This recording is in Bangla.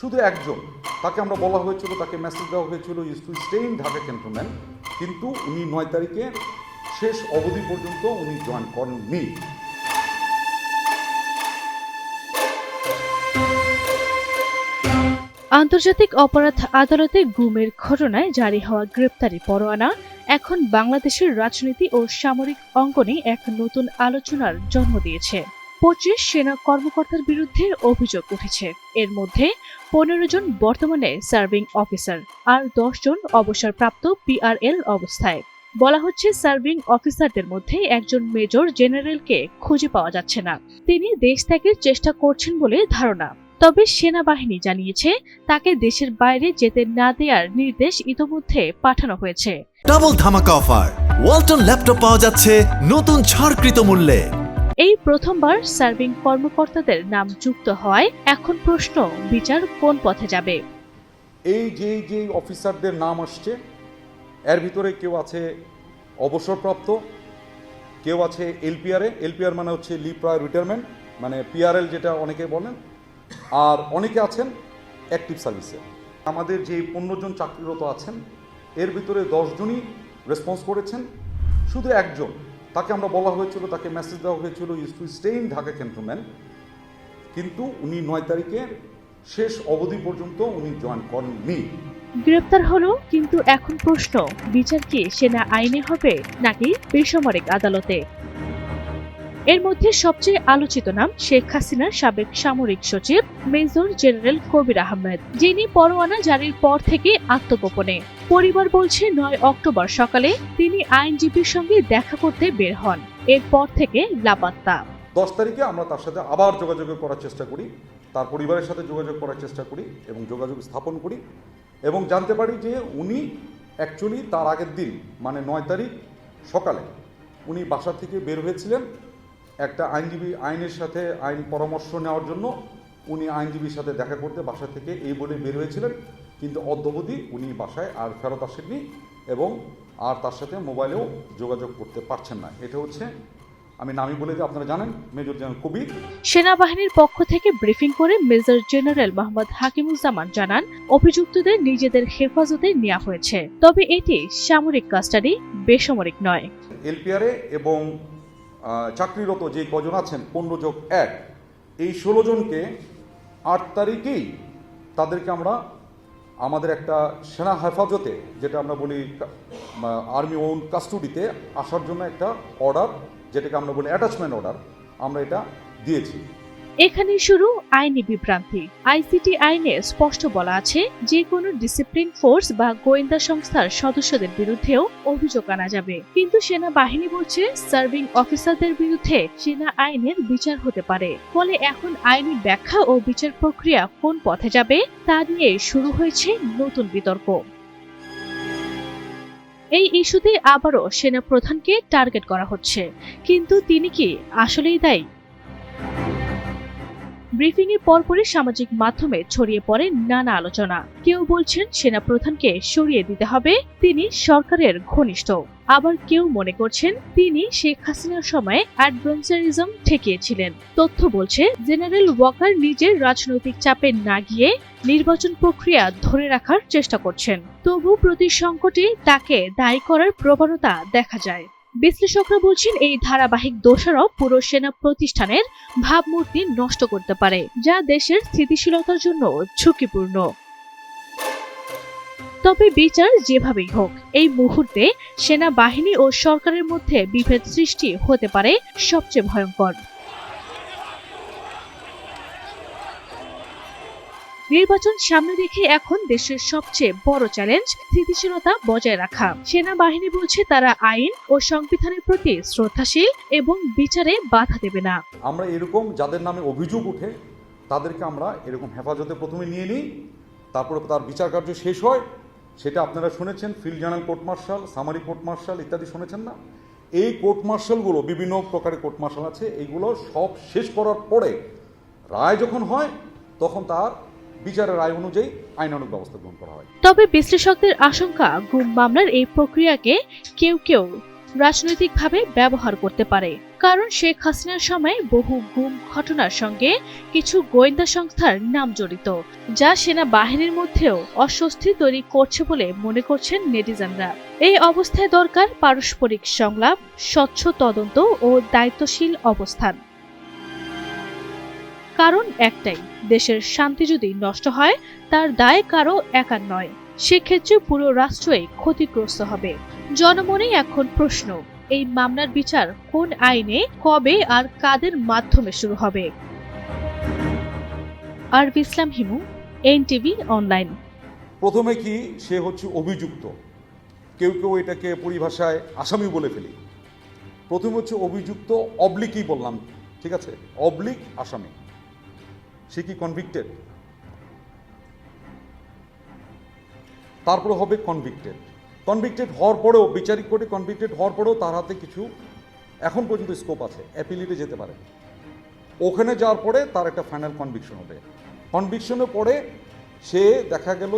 শুধু একজন। তাকে আমরা বলা হয়েছিল, তাকে মেসেজ দেওয়া হয়েছিল is to stay in Dhaka cantonment কিন্তু উনি নয় তারিখে শেষ অবধি পর্যন্ত উনি জয়েন করেননি। আন্তর্জাতিক অপরাধ আদালতে গুমের ঘটনায় জারি হওয়া গ্রেপ্তারি পরোয়ানা এখন বাংলাদেশের রাজনীতি ও সামরিক অঙ্গনে এক নতুন আলোচনার জন্ম দিয়েছে। পঁচিশ সেনা কর্মকর্তার বিরুদ্ধে অভিযোগ উঠেছে। এর মধ্যে পনেরো জন বর্তমানে সার্ভিং অফিসার আর দশ জন অবসরপ্রাপ্ত পিআরএল অবস্থায়। বলা হচ্ছে সার্ভিং অফিসারদের মধ্যে একজন মেজর জেনারেলকে খুঁজে পাওয়া যাচ্ছে না। তিনি দেশ ত্যাগের চেষ্টা করছেন বলে ধারণা। তবে সেনাবাহিনী জানিয়েছে, তাকে দেশের বাইরে যেতে না দেওয়ার নির্দেশ ইতোমধ্যে পাঠানো হয়েছে। ডাবল ধামাকা অফার। ওয়ালটন ল্যাপটপ পাওয়া যাচ্ছে নতুন ছাড়কৃত মূল্যে। এই প্রথমবার সার্ভিং কর্মকর্তাদের নাম যুক্ত হওয়ায় এখন প্রশ্ন, বিচার কোন পথে যাবে? এই যে যে অফিসারদের নাম আসছে, এর ভিতরে কেউ আছে অবসরপ্রাপ্ত, কেউ আছে এলপিআরে, এলপিআর মানে হচ্ছে লিভ প্রায় রিটায়ারমেন্ট মানে পিআরএল যেটা অনেকে বলেন, আর অনেকে আছেন অ্যাক্টিভ সার্ভিসে। আমাদের যে পনেরো জন চাকরিরত আছেন, এর ভিতরে দশজনই রেসপন্স করেছেন, শুধু একজন। তাকে আমরা বলা হয়েছিল, তাকে মেসেজ দেওয়া হয়েছিল is to stay in Dhaka cantonment কিন্তু উনি নয় তারিখের শেষ অবধি পর্যন্ত উনি জয়েন করেননি। গ্রেপ্তার হলো কিন্তু এখন প্রশ্ন, বিচার কি সেনা আইনে হবে নাকি বেসামরিক আদালতে? এর মধ্যে সবচেয়ে আলোচিত নাম শেখ হাসিনার সাবেক সামরিক সচিব, মেজর জেনারেল কবির আহমেদ, যিনি পরোয়ানা জারির পর থেকে আত্মগোপনে। পরিবার বলছে, নয় অক্টোবর সকালে তিনি আইনজীবীর সঙ্গে দেখা করতে বের হন। এরপর থেকে লাপাত্তা। দশ তারিখে আমরা তার সাথে আবার যোগাযোগ করার চেষ্টা করি, তার পরিবারের সাথে যোগাযোগ করার চেষ্টা করি এবং যোগাযোগ স্থাপন করি এবং জানতে পারি যে উনি অ্যাকচুয়ালি তার আগের দিন মানে নয় তারিখ সকালে, উনি বাসা থেকে বের হয়েছিলেন একটা আইনজীবী আইনের সাথে আইন পরামর্শ নেওয়ার জন্য উনি আইনজীবীর সাথে দেখা করতে বাসা থেকে এই বলে বের হয়েছিলেন কিন্তু অদ্যবধি উনি বাসায় আর ফেরত আসেননি এবং আর তার সাথে মোবাইলেও যোগাযোগ করতে পারছেন না। এটা হচ্ছে আমি নামই বলে দিই আপনারা জানেন মেজর জেনারেল কবির। সেনাবাহিনীর পক্ষ থেকে ব্রিফিং করে মেজর জেনারেল মোহাম্মদ হাকিমুজ্জামান জানান অভিযুক্তদের নিজেদের হেফাজতে নেওয়া হয়েছে। তবে এটি সামরিক কাস্টাডি বেসামরিক নয়। এলপিআরে এবং চাকরিরত যে কজন আছেন, পনেরো যোগ এক, এই ষোলো জনকে আট তারিখেই তাদেরকে আমরা, আমাদের একটা সেনা হেফাজতে, যেটা আমরা বলি আর্মি ওন কাস্টডিতে আসার জন্য একটা অর্ডার যেটাকে আমরা বলি অ্যাটাচমেন্ট অর্ডার আমরা এটা দিয়েছি। এখানে শুরু আইনি বিভ্রান্তি। আইসিটি আইনে স্পষ্ট বলা আছে যে কোনো ডিসিপ্লিন ফোর্স বা গোয়েন্দা সংস্থার সদস্যদের বিরুদ্ধেও অভিযোগ আনা যাবে। কিন্তু সেনাবাহিনী বলছে সার্ভিং অফিসারদের বিরুদ্ধে সেনা আইনের বিচার হতে পারে। ফলে এখন আইনি ব্যাখ্যা ও বিচার প্রক্রিয়া কোন পথে যাবে, তা নিয়ে শুরু হয়েছে নতুন বিতর্ক। এই ইস্যুতে আবারও সেনা প্রধানকে টার্গেট করা হচ্ছে। কিন্তু তিনি কি আসলেই দায়ী? ব্রিফিং এর পরপরই সামাজিক মাধ্যমে ছড়িয়ে পড়ে নানা আলোচনা। কেউ বলছেন সেনা প্রধানকে সরিয়ে দিতে হবে, তিনি সরকারের ঘনিষ্ঠ। আবার কেউ মনে করছেন তিনি শেখ হাসিনার সময় অ্যাডভেঞ্চারিজম ঠেকিয়েছিলেন। তথ্য বলছে, জেনারেল ওয়াকার নিজের রাজনৈতিক চাপে না গিয়ে নির্বাচন প্রক্রিয়া ধরে রাখার চেষ্টা করছেন। তবু প্রতি সংকটে তাকে দায়ী করার প্রবণতা দেখা যায়। বিশ্লেষকরা বলছেন, এই ধারাবাহিক দোষারোপ পুরো সেনা প্রতিষ্ঠানের ভাবমূর্তি নষ্ট করতে পারে, যা দেশের স্থিতিশীলতার জন্য ঝুঁকিপূর্ণ। তবে বিচার যেভাবেই হোক, এই মুহূর্তে সেনাবাহিনী ও সরকারের মধ্যে বিভেদ সৃষ্টি হতে পারে সবচেয়ে ভয়ঙ্কর। নির্বাচন সামনে রেখে এখন দেশের সবচেয়ে বড় চ্যালেঞ্জ স্থিতিশীলতা বজায় রাখা। সেনাবাহিনী বলছে তারা আইন ও সংবিধানের প্রতি শ্রদ্ধাশীল এবং বিচারে বাধা দেবে না। আমরা এরকম যাদের নামে অভিযোগ উঠে তাদেরকে আমরা এরকম হেফাজতে প্রথমে নিয়ে নিই, তারপরে তার বিচার কার্য শেষ হয়। সেটা আপনারা শুনেছেন, field general, court martial, summary court martial ইত্যাদি শুনেছেন না? এই কোর্ট মার্শালগুলো, বিভিন্ন প্রকারের কোর্ট মার্শাল আছে, এইগুলো সব শেষ করার পরে রায় যখন হয়, তখন তার বিচারের রায় অনুযায়ী আইনানুগ ব্যবস্থা গ্রহণ করা হয়। তবে বিশ্লেষকদের আশঙ্কা, গুম মামলার এই প্রক্রিয়াকে কেউ কেউ রাজনৈতিকভাবে ব্যবহার করতে পারে। কারণ শেখ হাসিনার সময় বহু গুম ঘটনার সঙ্গে কিছু গোয়েন্দা সংস্থার নাম জড়িত, যা সেনা বাহিনীর মধ্যেও অস্বস্তি তৈরি করছে বলে মনে করছেন নেটিজেনরা। এই অবস্থায় দরকার পারস্পরিক সংলাপ, স্বচ্ছ তদন্ত ও দায়িত্বশীল অবস্থান। কারণ একটাই, দেশের শান্তি যদি নষ্ট হয়, তার দায় কারও একার নয়। সেক্ষেত্রে পুরো রাষ্ট্রই ক্ষতিগ্রস্ত হবে। জনমনেই এখন প্রশ্ন, এই মামলার বিচার কোন আইনে, কবে আর কাদের মাধ্যমে শুরু হবে? আর ইসলাম হিমু, এনটিভি অনলাইন। প্রথমে কি সে হচ্ছে অভিযুক্ত? কেউ কেউ এটাকে পরিভাষায় আসামি বলে ফেলি। প্রথম হচ্ছে অভিযুক্ত, অবলিকই বললাম, ঠিক আছে? অবলিক, আসামি। সে কি কনভিক্টেড তারপরে হবে কনভিক্টেড কনভিক্টেড হওয়ার পরেও, বিচারিক কোর্টে কনভিক্টেড হওয়ার পরেও তার হাতে কিছু এখন পর্যন্ত স্কোপ আছে অ্যাপিলিটে যেতে পারে। ওখানে যাওয়ার পরে তার একটা ফাইনাল কনভিকশন হবে। কনভিকশনের পরে সে দেখা গেল